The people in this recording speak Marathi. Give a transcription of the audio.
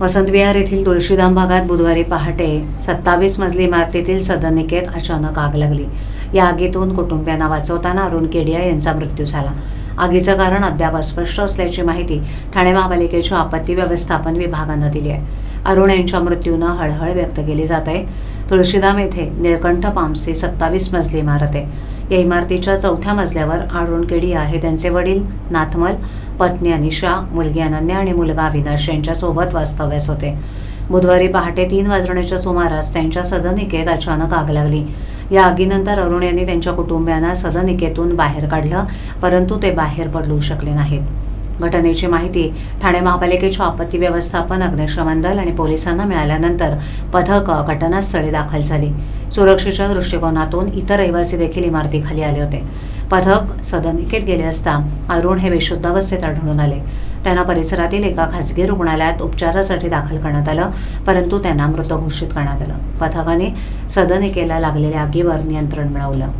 वसंतविहार येथील तुळशीधाम भागात बुधवारी पहाटे सत्तावीस मजली इमारतीतील सदनिकेत अचानक आग लागली. या आगीतून कुटुंबियांना वाचवताना अरुण केडिया यांचा मृत्यू झाला. आगीचं कारण अद्याप अस्पष्ट असल्याची माहिती ठाणे महापालिकेच्या आपत्ती व्यवस्थापन विभागानं दिली आहे. अरुण यांच्या मृत्यूनं हळहळ व्यक्त केली जात आहे. तुळशीधाम येथे निळकंठ पामसी सत्तावीस मजली इमारत आहे. या इमारतीच्या चौथ्या मजल्यावर अरुण आहे. त्यांचे वडील नाथमल पत्नी अनिशा मुलगी अनन्या आणि मुलगा अविनाश यांच्यासोबत वास्तव्यास होते. बुधवारी पहाटे तीन वाजण्याच्या सुमारास त्यांच्या सदनिकेत अचानक आग लागली. या आगीनंतर अरुण यांनी त्यांच्या कुटुंबियांना सदनिकेतून बाहेर काढलं परंतु ते बाहेर पडलू शकले नाहीत. घटनेची माहिती ठाणे महापालिकेच्या आपत्ती व्यवस्थापन अग्निशमन दल आणि पोलिसांना मिळाल्यानंतर पथक घटनास्थळी दाखल झाली. सुरक्षेच्या दृष्टिकोनातून इतर रहिवासी देखील इमारतीखाली आले होते. पथक सदनिकेत गेले असता अरुण हे विशुद्ध अवस्थेत आढळून आले. त्यांना परिसरातील एका खासगी रुग्णालयात उपचारासाठी दाखल करण्यात आलं परंतु त्यांना मृत घोषित करण्यात आलं. पथकाने सदनिकेला लागलेल्या आगीवर नियंत्रण मिळवलं.